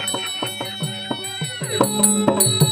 Thank you.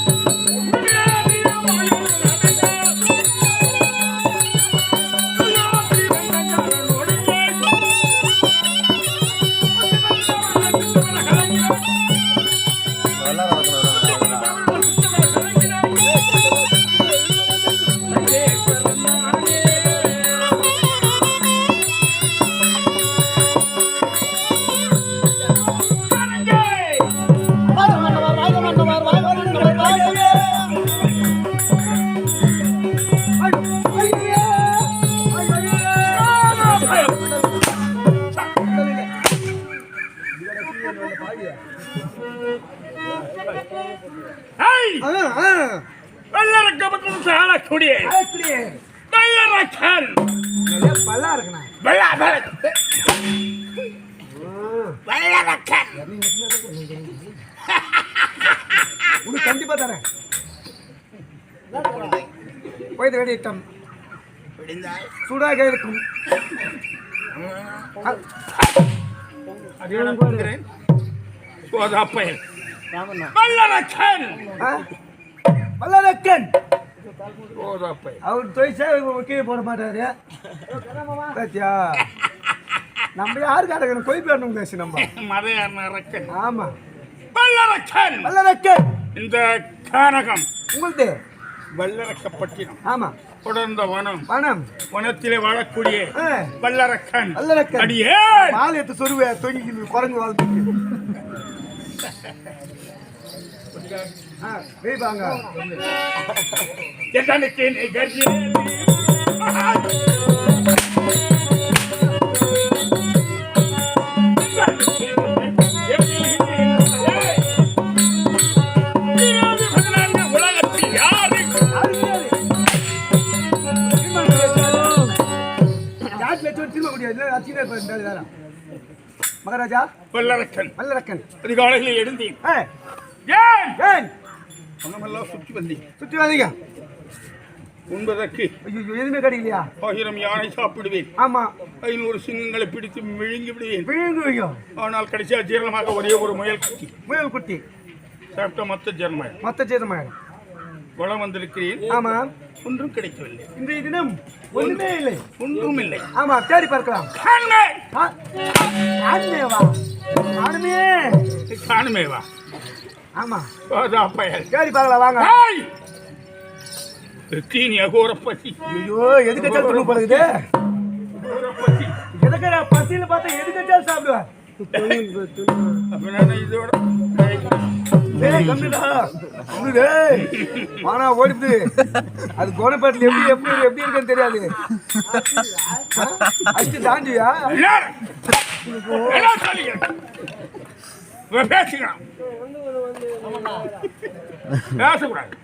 பல்லா இருக்கண்ணா வெள்ளரக்கன் உனக்கு கண்டிப்பா தரேன். போயிட்டு ரெடி இட்டம். சூடாக இருக்கும்? வல்லரக்கன் சோதாப்பயன் அவர் தொய்ச்சா கீழே போட மாட்டாரு. பாத்தியா? நம்ம யாருக்கு அடக்கணும்? கொய் பேரணும் பேசி நம்ம. மறையரக்கன் ஆமா. வெள்ளரக்கன் வல்லரக்கன். இந்த கானகம். உங்களுது? வல்லரக்கப்பட்டினம். ஆமா. தொடர்ந்த வனம். பணம் வனத்திலே வாழக்கூடிய வல்லரக்கன். வல்லரக்கன். அடியே மாலை எடுத்து சொருவே தொங்கி குரங்கு வாழ்ந்துக்கு வாங்க எதனுக்கு நீ யாரு மகாராஜா வல்லரக்கன். வல்லரக்கன். அதிகாலையில் எழுந்தேன். ஏன்? ஏன்? பணமெல்லாம் சுற்றி வந்தேன் சுற்றி வாதீங்க உண்பதற்கு ஐயோ எதுவுமே கிடைக்கலையா? ஆயிரம் யானை சாப்பிடுவேன். ஆமா. ஐநூறு சிங்கங்களை பிடித்து விழுங்கி விடுவேன். விழுங்கு வையோ ஆனால் கடைசியா ஜீரணமாக ஒரே ஒரு முயல் குட்டி. முயல் குட்டி. சாப்பிட்ட மொத்த ஜீரணமாயிடும் மொத்த சேதமாயிடும் வளம் வந்திருக்கிறேன். ஆமா. ஒன்றும் கிடைக்கவில்லை. இன்றைய தினம் ஒண்ணுமே இல்லை. ஒன்றும் இல்லை. ஆமா தேடி பார்க்கலாம். காணுமே ஆ, ஆண்மே காணுமேவா ஆமா தேடி பார்க்கலாம் வாங்க! தீனி அகோரப்பசி ஐயோ எதுக்கு துணு பழகுது அகோரப்பசி எதுக்கு பசியில பார்த்தா எதுக்கு சாப்பிடுவேன் அப்படின்னா இதோட ஆனா ஓடிது அது கோணப்பேட்டில் எப்படி எப்படி எப்படி இருக்குன்னு தெரியாது அடிச்சு தாண்டியா பேசுகிறான் பேசக்கூடாது!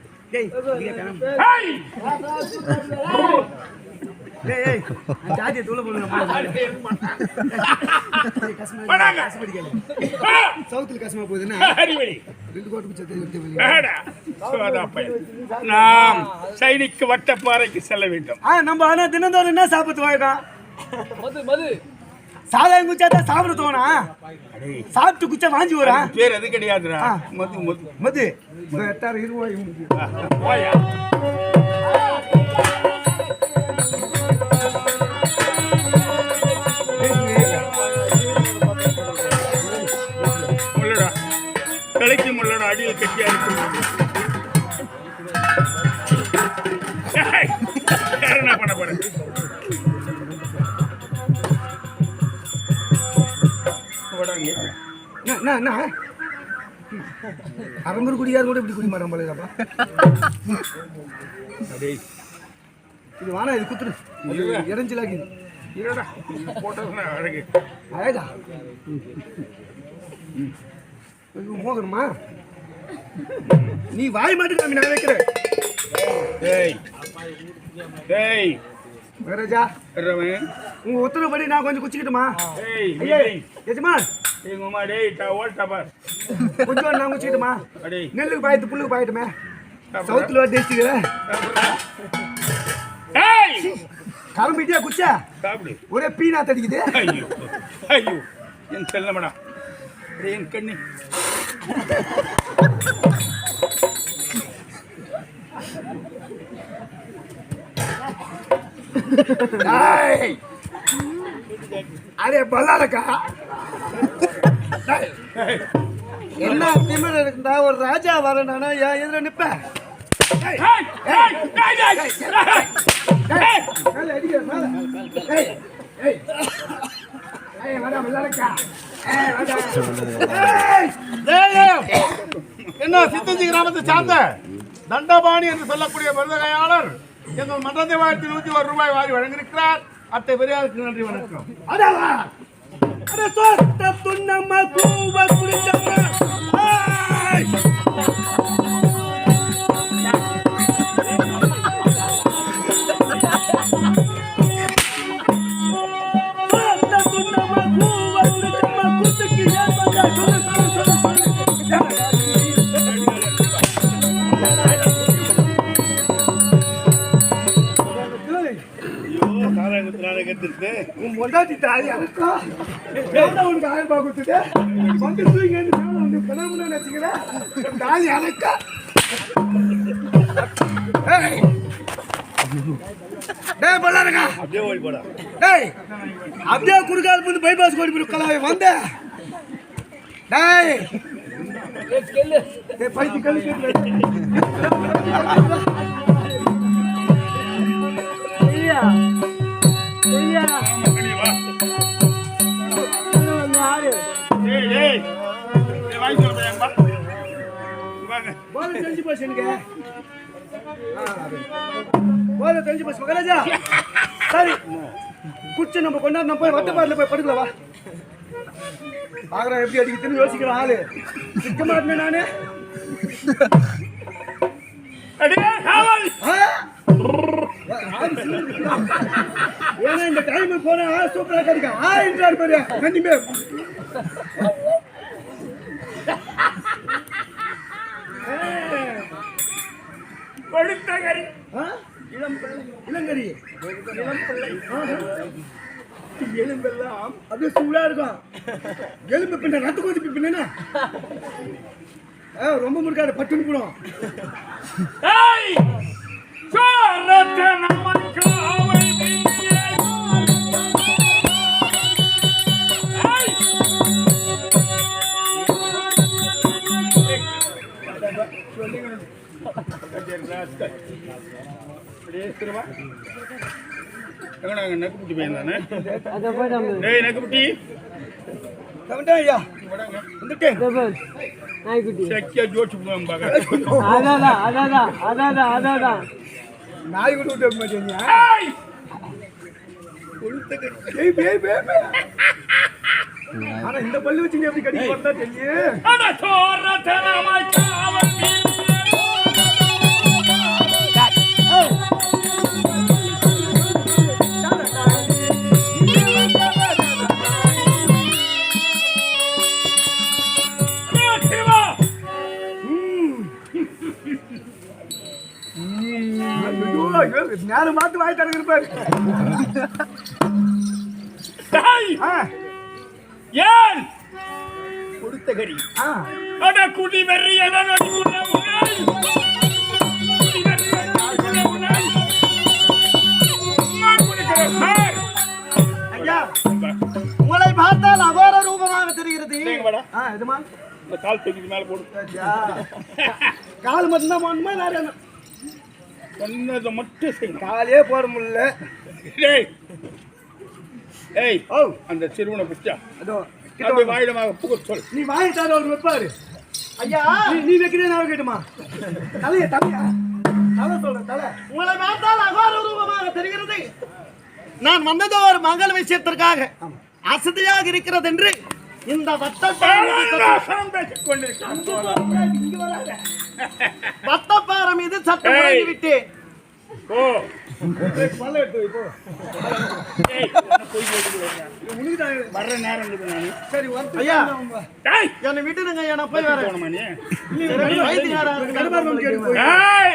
சவுத்துல கஷ்டமா போகுதுன்னா. நாம் சைனிக்கு வட்டப்பாறைக்கு செல்ல வேண்டும். ஆ நம்ம ஆனா தினந்தோறும் என்ன சாப்பிட்டு வாங்க சாதாரண குச்சா தான் சாப்பிட தோணா? சாப்பிட்டு குச்சா வாஞ்சி வரா பேர் அது கிடையாதுடா. மது மது. மது. ஆ, போயா முள்ளடா. தலைக்கு முள்ளடா அடியில் கட்டியா இருக்கும் என்ன, என்ன? அரங்கூர் குடியார் கூட இப்படி குடி மாட்டோம் போலப்பா அடேய், இது வானா இது குத்துரு இறஞ்சிலாக்கி இருடா, போட்டதுன்னா அழகு? அழகா? நீ வாய் மாட்டு நான் வைக்கிறேன். ஏய் ஏய் மகாராஜா உங்க உத்தரவுப்படி நான் கொஞ்சம் குச்சிக்கிட்டுமா? ஏய் ஐயா டேய் எஜமா எங்க அம்மா டேய் டா ஓல்டா பார். கொஞ்சம் நான் குச்சிக்கிட்டுமா? அடேய் நெல்லுக்கு பாயத்து புல்லுக்கு பாயட்டுமே. சவுத்துல வச்சுக்கிறேன் ஏய் கரும்பிட்டியா குச்சா? சாப்பிடு. ஒரே பீனா தடிக்குது ஐயோ ஐயோ. என் செல்லமடா டேய், என் கண்ணு. ஏய்! அடே பல்லாரக்கா என்ன திமிர் இருக்குடா ஒரு ராஜா வரணும்னா ஏன் எதிர நிப்பேன் என்ன சித்தஞ்சி கிராமத்தை சார்ந்த தண்டபாணி என்று சொல்லக்கூடிய மருதகையாளர் எங்கள் மன்றத்தை வாழ்த்து நூத்தி ஒரு ரூபாய் வாரி வழங்கியிருக்கிறார். அத்தை பெரியாருக்கு நன்றி வணக்கம். சொத்த துண்ணம்மா கூவ குடிச்சம்மா. உனக்கு ஆயிரம் ரூபாய் கொடுத்துட்டு, வந்து தூக்கி வந்து மேல வந்து. உன் தாலி அறுக்கா. ஏய். டேய், பல்லாரக்கா. டேய், அப்படியே குறுக்கால வந்து bypass கோடி போய் கலாவை வந்த. டேய். டேய், பைத்தி கல்லு கேட்டு மகனே, போதை தெரிஞ்சு போச்சு எனக்கு போதை தெரிஞ்சு போச்சு மகாராஜா சரி குச்சி நம்ம கொண்டாந்து நம்ம போய் வட்டப்பாடில் போய் படுக்கல வா பாக்குறேன் எப்படி அடிக்குதுன்னு யோசிக்கிறேன் ஆளு சிக்க மாட்டேன் நானு. ஏன்னா இந்த டைம் போனா சூப்பரா கிடைக்கும் ஆ என்றார் பாரு கண்டிப்பா கொழுத்த கறி. ஆ? இளங்கரி எலும்பெல்லாம் அப்படியே சூடா இருக்கும் எலும்பு பின்ன ரத்த கொதிப்பு பின்னா ரொம்ப முறுக்காது பட்டுன்னு போடும். ஏய். அப்படியே திரும்ப. எங்கடா அங்க நக்குப்புட்டி பையன் தானே? டேய், நக்குப்புட்டி. ஐயா. வந்துட்டேன் நாய்க்குட்டி சக்கியா ஜோடிச்சு போவாங்க பாக்க. அதாதான் அதாதான் அதாதான் அதாதான் நாய் கூட விட்டு மாட்டேங்க ஏய். ஏய் பே பே பே ஆனா இந்த பல்லு வச்சு எப்படி கடிக்க பார்த்தா தெரியும் நேரம் மாத்து வாய் ஆ. ஏன்? கொடுத்த கறி. அட குடி வெறி உங்களை பார்த்தால் அகோர ரூபமாக தெரிகிறது. இங்க வாடா. ஆ இதுமா? இந்த கால் தூக்கி மேல போடு. கால் மட்டும்தான் போடணுமா? வேற என்ன? சொன்னதை மட்டும் செய்யுங்க காலே போட முடியல. டேய். ஏய் ஓ. அந்த சிறுவனை பிடிச்சா. அதோ வா. வாயிடமாக புக சொல் நீ வாங்கி தர அவர் வைப்பாரு. ஐயா. நீ நீ வைக்கிறே நான் கேட்டுமா தலைய தலையா. தலை சொல்றேன் தலை. உங்களை பார்த்தால் அகார ரூபமாக தெரிகிறது. நான் வந்தது ஒரு மங்கள் விஷயத்திற்காக அசதியாக இருக்கிறது என்று இந்த வட்டப்பாறை மீது சட்டம் ஏய். தொடங்கி விட்டேன் ஓ பல்ல எடுத்து வை, போ. ஏய். என்ன பொய் பேசிட்டு வரீங்க? உனக்கு தான் வர்ற நேரம் சரி வந்து ஐயா. என்னை விட்டுடுங்க நான் போய் வரேன்.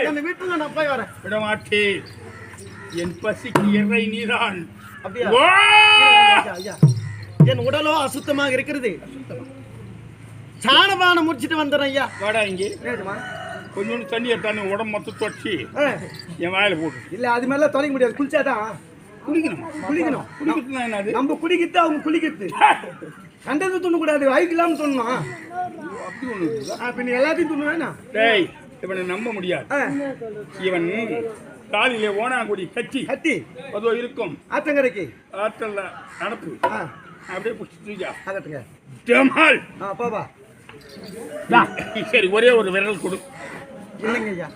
என்னை விட்டுங்க நான் போய் வரேன். விடமாட்டேன் என் பசிக்கு இறை நீதான். அப்படியா? ஐயா. என் உடலோ அசுத்தமாக இருக்கிறது. சாணபானம் முடிச்சிட்டு வந்துடுறேன் ஐயா. வாடா இங்கே. கொஞ்சோண்டு தண்ணி எடுத்தானு உடம்பு மொத்தம் ஆ, என் வாயில போட்டு இல்ல அது மாதிரிலாம் தொலைக்க முடியாது. குளிச்சாதான் குடிக்கணும் குளிக்கணும். குடிக்கிறதுனா என்னது? நம்ம குடிக்கிறது அவங்க குளிக்கிறது. கண்டது துண்ணக்கூடாது வயிற்று இல்லாம துண்ணணும் அப்படி? ஆ, பின்ன எல்லாத்தையும் துண்ணுவேனா டேய் இவனை நம்ப முடியாது. இவன் காலிலே ஓனாங்குடி கட்டி. கத்தி அதோ இருக்கும். ஆற்றங்கரைக்கு ஆற்றல்ல நடப்பு. அப்படியே பிடிச்சி ஆகட்டுங்க. ஜமால் ஆ பாபா சரி ஒரே ஒரு விரல் கொடு. இல்லைங்க ஐயா.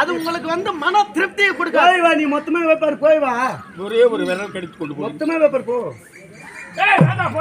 அது உங்களுக்கு வந்து மன திருப்தியை கொடுக்காது. போய் வா நீ மொத்தமா வைப்பாரு போய் வா. ஒரே ஒரு விரல் கடித்து கொண்டு போ மொத்தமா வைப்பாரு போ. ஏய், வேண்டாம்,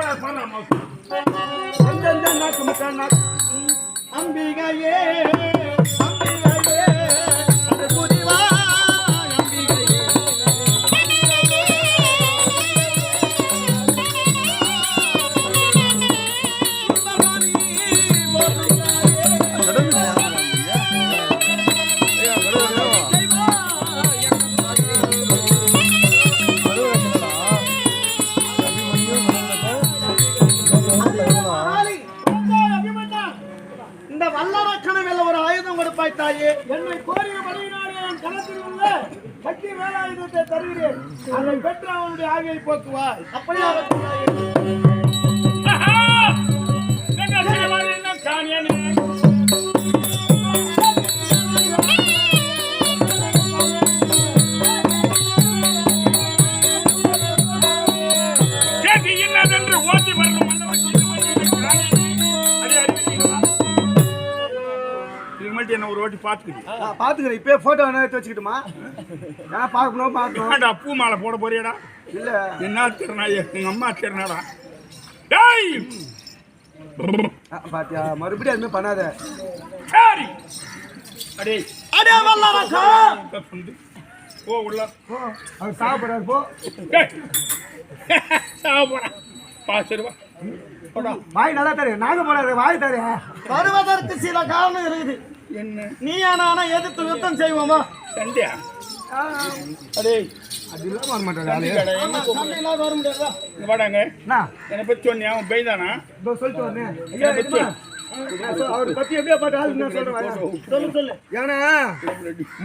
படையினாலே உள்ள சக்தி வேலாயுதத்தை தருகிறேன். அதை பெற்று அவனுடைய ஆவியை போக்குவாய் அப்படியே முன்னாடி என்ன ஒரு வாட்டி பார்த்துக்கிட்டு நான் பாத்துக்கிறேன் இப்பயே போட்டோ வேணா எடுத்து வச்சுக்கிட்டுமா? நான் பார்க்கணும் பார்க்கணும்? ஏன்டா பூ மாலை போட போறியாடா? இல்ல. என்ன திறனா எங்க அம்மா திறனாடா டேய்! பாத்தியா மறுபடியும் அதுமாதிரி பண்ணாத. சரி. அடே. அடே புண்டு. போ உள்ள. போ. அவர் சாப்பிடுறாரு போ. டேய். சாப்பிடா பா சரி வா. போடா வாய் நல்லா தரேன் நாங்க போடாது வாய் தரேன் வருவதற்கு சில காரணம் இருக்குது. என்ன? நீ ஆனா எதிர்த்து யுத்தம் செய்வோமா? சண்டையா? அடே அது இல்லாம வர இல்லாத வர முடியாதா? வாடாங்க. என்ன என்னை பத்தி சொன்னியா? அவன் பெய்தானா? சொல்லிட்டு வரேன் ஐயா அவர் பத்தி எப்படியா பாட்டு ஆளு நான் சொல்றேன். சொல்லு சொல்லு. ஏன்னா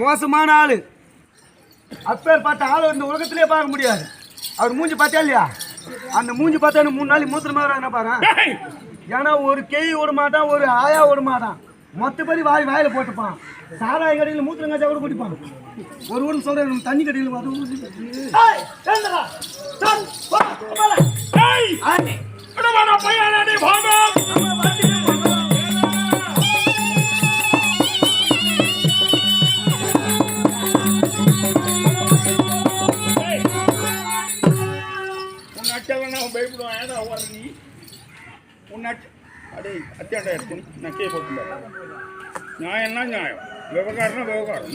மோசமான ஆளு. அப்பேர் பார்த்த ஆளு இந்த உலகத்திலே பார்க்க முடியாது. அவர் மூஞ்சி பார்த்தா இல்லையா? அந்த மூஞ்சி பார்த்தா மூணு நாளைக்கு மூத்திர மாதிரி என்ன பாரு. ஏன்னா ஒரு கேய் விட மாட்டான் ஒரு ஆயா விட மாட்டான் மொத்தப்படி வாய் வாயில போட்டுப்பான் சாராய கடையில் மூத்திரங்காச்சா கூட குடிப்பான் ஒரு சொல்றேன் நம்ம தண்ணி கடையில் அது ஏய், எழுந்துடா. சன், வா, மேல. டேய். விடுவாடா, பையனா, டேய், வாங்க. பயப்படுவேன். ஓடுற நீ? உன்னை அடிச்ச- அடே, அத்தியாண்டா எடுத்து நான் கே போட்டுல நியாயம்னா நியாயம். விவகாரம்னா விவகாரம்.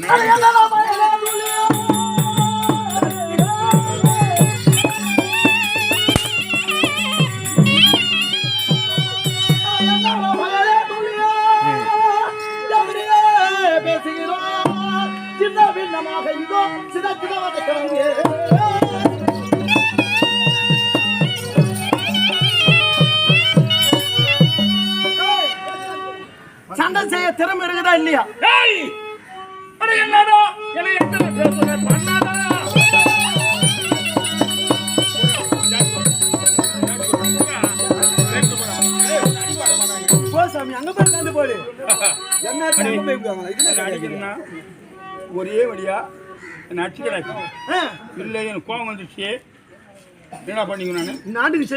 நான் பேசுகிறோம். சின்ன பின்னமாக இதோ சண்டை செய்ய திறமை இருக்குதா இல்லையா? என்னடா? என்னை எத்தனை பேசுற பண்ணாதா போ சாமி அங்க போய் போடு. என்ன அங்க போய் விடுவாங்களா? இதுல. அடிக்கிறேன்னா ஒரே வழியா என்ன அடிச்சுக்கிறாச்சு ஆ. இல்லை எனக்கு கோவம் வந்துச்சு என்ன பண்ணிக்க நான்? இந்த ஆண்டுக்கு